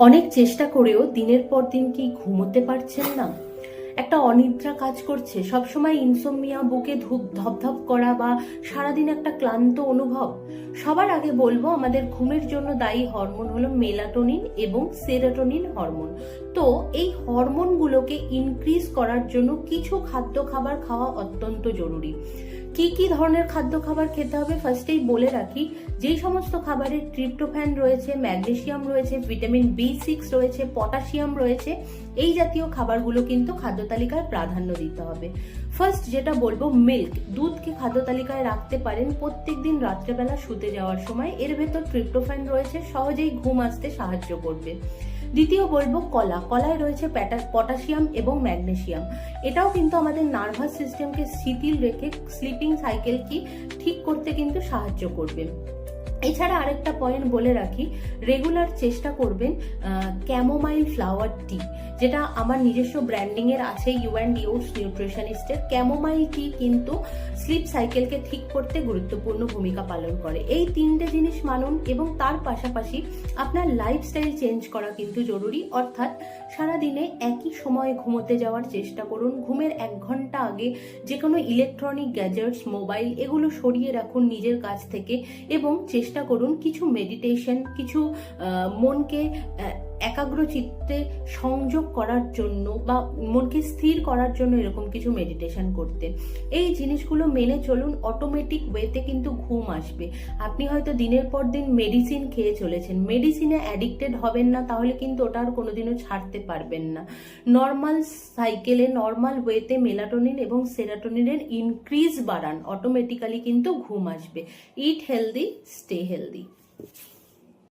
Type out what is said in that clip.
অনেক চেষ্টা করেও দিনের পর দিন কি ঘুমোতে পারছেন না? একটা অনিদ্রা কাজ করছে। সবসময় ইনসোমিয়া বুকে ধূপ ধপধপ করা বা সারাদিন একটা ক্লান্ত অনুভব। সবার আগে বলব, আমাদের ঘুমের জন্য দায়ী হরমোন হলো মেলাটোনিন এবং সেরাটোনিন হরমোন তো এই হরমোনগুলোকে ইনক্রিজ করার জন্য কিছু খাদ্য খাবার খাওয়া অত্যন্ত জরুরি। কি কি ধরনের খাদ্য খাবার খেতে হবে? ফার্স্টেই বলে রাখি, যেই সমস্ত খাবারে ট্রিপ্টোফ্যান রয়েছে ম্যাগনেশিয়াম রয়েছে ভিটামিন বি সিক্স রয়েছে পটাশিয়াম রয়েছে, এই জাতীয় খাবারগুলো কিন্তু খাদ্য তালিকায় প্রাধান্য দিতে হবে। ফার্স্ট যেটা বলব মিল্ক দুধকে খাদ্য তালিকায় রাখতে পারেন প্রত্যেক দিন রাত্রেবেলা শুতে যাওয়ার সময়। এর ভেতর ট্রিপ্টোফ্যান রয়েছে, সহজেই ঘুম আসতে সাহায্য করবে। দ্বিতীয় বলব, কলা। কলায় রয়েছে পটাশিয়াম এবং ম্যাগনেসিয়াম এটাও কিন্তু আমাদের নার্ভাস সিস্টেমকে শিথিল রেখে স্লিপিং সাইকেলকে ঠিক করতে কিন্তু সাহায্য করবে। এছাড়া আরেকটা পয়েন্ট বলে রাখি রেগুলার চেষ্টা করবেন ক্যামোমাইল ফ্লাওয়ার টি যেটা আমার নিজস্ব ব্র্যান্ডিং এর আছে ইউ অ্যান্ড ইউস নিউট্রিশনিস্টের ক্যামোমাইল টি কিন্তু স্লিপ সাইকেলকে ঠিক করতে গুরুত্বপূর্ণ ভূমিকা পালন করে। এই তিনটে জিনিস মানুন এবং তার পাশাপাশি আপনার লাইফস্টাইল চেঞ্জ করা কিন্তু জরুরি। অর্থাৎ সারাদিনে একই সময়ে ঘুমোতে যাওয়ার চেষ্টা করুন। ঘুমের এক ঘণ্টা আগে যে কোনো ইলেকট্রনিক গ্যাজেটস মোবাইল এগুলো সরিয়ে রাখুন নিজের কাছ থেকে এবং চেষ্টা করুন কিছু মেডিটেশন কিছু মনকে একাগ্র চিত্তে সংযোগ করার জন্য বা মনকে স্থির করার জন্য এরকম কিছু মেডিটেশন করতে। এই জিনিসগুলো মেনে চলুন অটোমেটিক ওয়েতে কিন্তু ঘুম আসবে। আপনি হয়তো দিনের পর দিন মেডিসিন খেয়ে চলেছেন। মেডিসিনে অ্যাডিক্টেড হবেন না, তাহলে কিন্তু ওটা আর কোনোদিনও ছাড়তে পারবেন না। নর্মাল সাইকেলে নর্মাল ওয়েতে মেলাটোনিন এবং সেরাটোনিনের ইনক্রিজ বাড়ান অটোমেটিক্যালি কিন্তু ঘুম আসবে। ইট হেলদি স্টে হেলদি